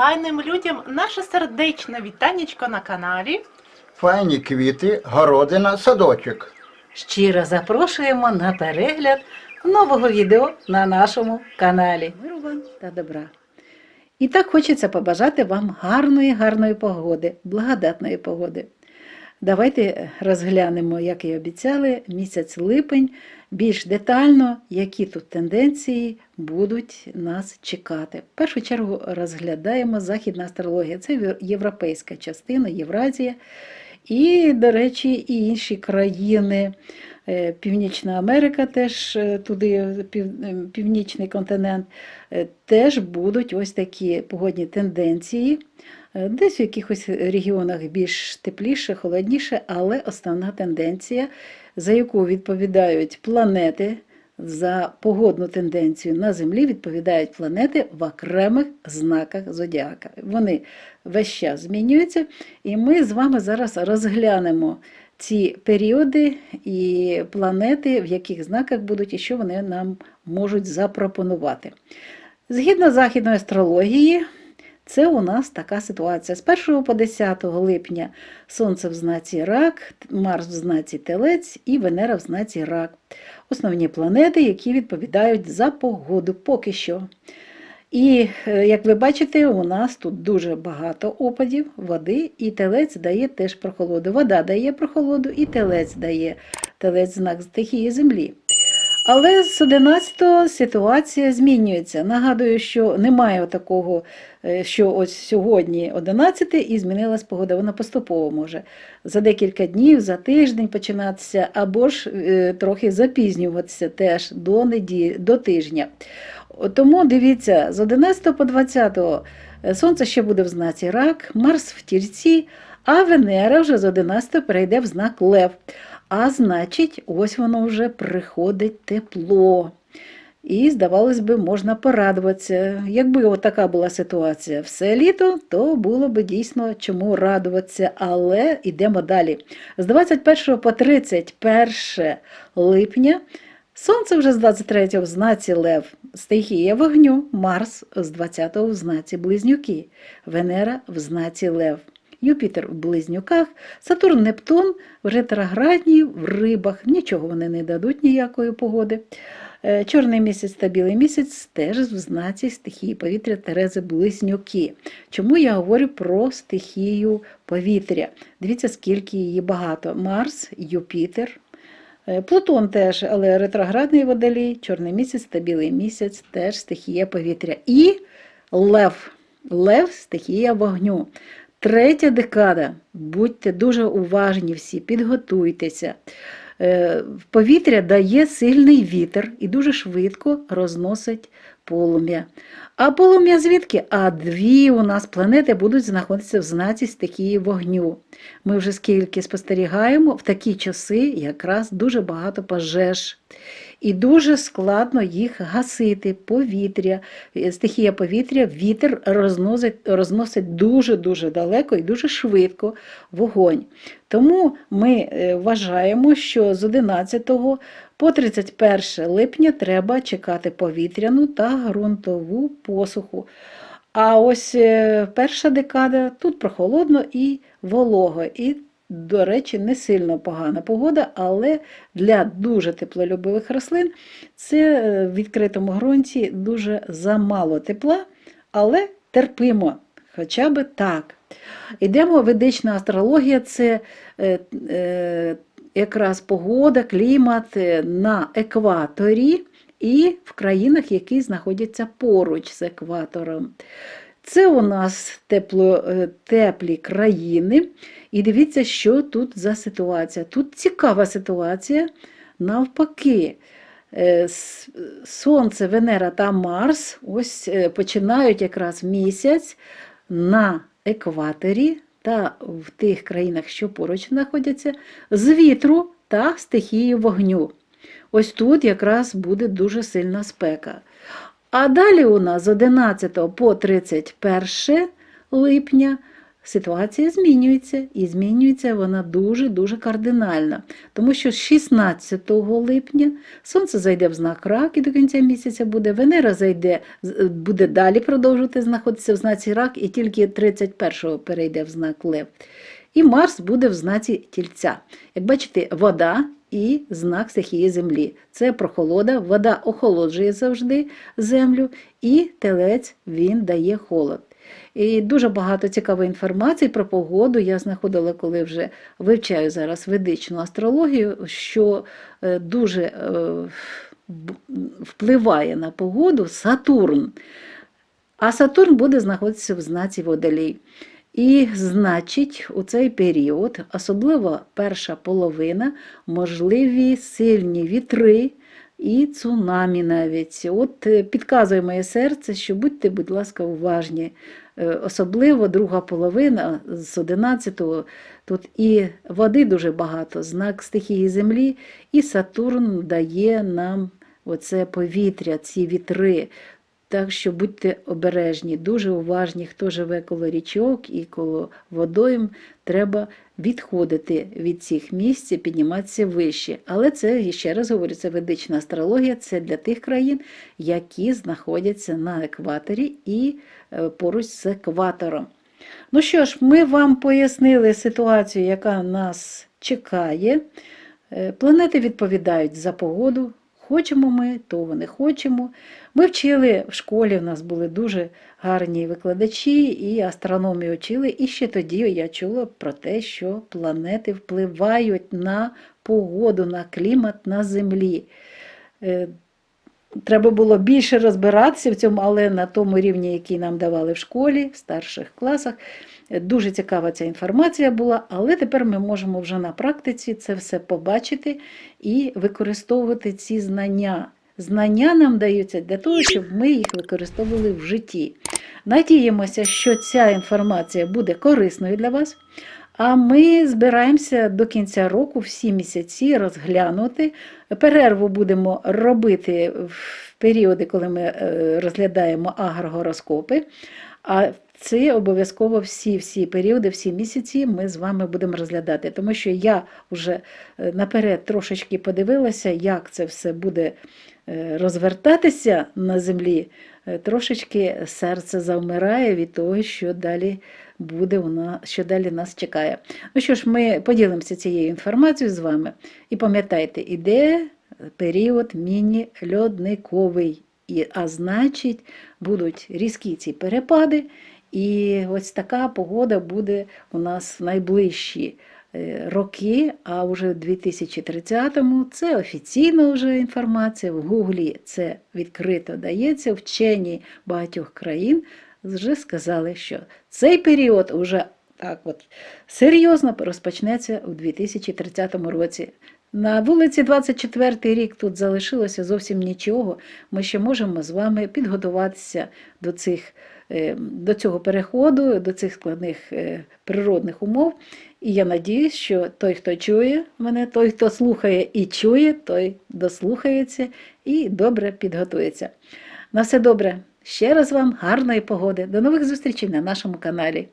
файним людям наше сердечне вітанечко на каналі. Файні квіти, городина, садочок. Щиро запрошуємо на перегляд нового відео на нашому каналі. Миру вам та добра. І так хочеться побажати вам гарної, гарної погоди, благодатної погоди. Давайте розглянемо, як і обіцяли, місяць липень більш детально, які тут тенденції будуть нас чекати. В першу чергу розглядаємо західна астрологія. Це європейська частина, Євразія. І, до речі, і інші країни. Е, Північна Америка теж е, туди, е, північний континент, теж будуть ось такі погодні тенденції. Е, Десь в якихось регіонах більш тепліше, холодніше, але основна тенденція, за яку відповідають планети, за погодну тенденцію на Землі відповідають планети в окремих знаках зодіака. Вони весь час змінюються, і ми з вами зараз розглянемо ці періоди і планети, в яких знаках будуть і що вони нам можуть запропонувати. Згідно західної астрології, це у нас така ситуація. З 1 по 10 липня Сонце в знаці Рак, Марс в знаці Телець і Венера в знаці Рак. Основні планети, які відповідають за погоду поки що. І, е, як ви бачите, у нас тут дуже багато опадів води, і телець дає теж прохолоду. Вода дає прохолоду, і телець дає телець знак стихії землі. Але з 11-го ситуація змінюється. Нагадую, що немає такого, е, що ось сьогодні 11 і змінилась погода. Вона поступово може за декілька днів, за тиждень починатися, або ж е, трохи запізнюватися теж до неділі, до тижня. Тому дивіться, з 11 по 20 сонце ще буде в знаці рак, Марс в тільці, а Венера вже з 11 перейде в знак Лев. А значить, ось воно вже приходить тепло. І, здавалось би, можна порадуватися. Якби от така була ситуація все літо, то було б дійсно чому радуватися. Але йдемо далі. З 21 по 31 липня Сонце вже з 23 в знаці Лев, стихія вогню, Марс з 20 в знаці Близнюки, Венера в знаці Лев. Юпітер в близнюках, Сатурн, Нептун в ретроградній в рибах. Нічого вони не дадуть ніякої погоди. Е, Чорний місяць та білий місяць теж в знаці стихії повітря Терези Близнюки. Чому я говорю про стихію повітря? Дивіться, скільки її багато: Марс, Юпітер. Е, Плутон теж, але ретроградний водолій, чорний місяць та білий місяць теж стихія повітря. І лев. Лев стихія вогню. Третя декада. Будьте дуже уважні всі, підготуйтеся. Е, В повітря дає сильний вітер і дуже швидко розносить полум'я. А полум'я звідки? А дві у нас планети будуть знаходитися в знаці стихії вогню. Ми вже скільки спостерігаємо, в такі часи якраз дуже багато пожеж. І дуже складно їх гасити. Повітря, е, стихія повітря, вітер розносить, розносить дуже-дуже далеко і дуже швидко вогонь. Тому ми е, вважаємо, що з 11 по 31 липня треба чекати повітряну та ґрунтову посуху. А ось е, перша декада тут прохолодно і волого. І, до речі, не сильно погана погода, але для дуже теплолюбивих рослин це е, в відкритому ґрунті дуже замало тепла, але терпимо, хоча би так. Йдемо ведична астрологія це е, е, якраз погода, клімат на екваторі і в країнах, які знаходяться поруч з екватором. Це у нас тепло, е, теплі країни. І дивіться, що тут за ситуація. Тут цікава ситуація навпаки. Е, Сонце, Венера та Марс ось е, починають якраз місяць на екваторі та в тих країнах, що поруч знаходяться, з вітру та стихії вогню. Ось тут якраз буде дуже сильна спека. А далі у нас з 11 по 31 липня ситуація змінюється, і змінюється вона дуже-дуже кардинально. Тому що з 16 липня Сонце зайде в знак рак і до кінця місяця буде. Венера зайде, буде далі продовжувати знаходитися в знаці рак, і тільки 31-го перейде в знак Лев. І Марс буде в знаці тільця. Як бачите, вода і знак стихії землі. Це прохолода, вода охолоджує завжди землю, і телець він дає холод. І дуже багато цікавої інформації про погоду я знаходила, коли вже вивчаю зараз ведичну астрологію, що е, дуже е, впливає на погоду Сатурн. А Сатурн буде знаходитися в знаці Водолій. І, значить, у цей період, особливо перша половина, можливі сильні вітри і цунамі навіть. От е, підказує моє серце, що будьте, будь ласка, уважні. Е, Особливо друга половина з 11-го, тут і води дуже багато, знак стихії землі, і Сатурн дає нам оце повітря, ці вітри. Так що будьте обережні, дуже уважні, хто живе коло річок і коло водойм, треба відходити від цих місць і підніматися вище. Але це, ще раз говорю, це ведична астрологія, це для тих країн, які знаходяться на екваторі і е, поруч з екватором. Ну що ж, ми вам пояснили ситуацію, яка нас чекає. Е, Планети відповідають за погоду. Хочемо ми, того не хочемо. Ми вчили в школі, в нас були дуже гарні викладачі, і астрономію вчили. І ще тоді я чула про те, що планети впливають на погоду, на клімат на Землі. Треба було більше розбиратися в цьому, але на тому рівні, який нам давали в школі, в старших класах, дуже цікава ця інформація була, але тепер ми можемо вже на практиці це все побачити і використовувати ці знання. Знання нам даються для того, щоб ми їх використовували в житті. Надіємося, що ця інформація буде корисною для вас. А ми збираємося до кінця року всі місяці розглянути. Перерву будемо робити в періоди, коли ми е, розглядаємо агрогороскопи. А це обов'язково всі всі періоди, всі місяці ми з вами будемо розглядати, тому що я вже е, наперед трошечки подивилася, як це все буде е, розвертатися на землі. Е, Трошечки серце завмирає від того, що далі буде у нас, що далі нас чекає. Ну що ж, ми поділимося цією інформацією з вами. І пам'ятайте, іде період міні-льодниковий. А значить, будуть різкі ці перепади, і ось така погода буде у нас в найближчі е, роки, а вже в 2030-му це офіційна вже інформація. В Гуглі це відкрито дається. Вчені багатьох країн вже сказали, що цей період уже так от серйозно розпочнеться у 2030 році. На вулиці 24 рік тут залишилося зовсім нічого. Ми ще можемо з вами підготуватися до, цих, е, до цього переходу, до цих складних е, природних умов. І я надіюсь, що той, хто чує мене, той, хто слухає і чує, той дослухається і добре підготується. На все добре. Ще раз вам гарної погоди. До нових зустрічей на нашому каналі.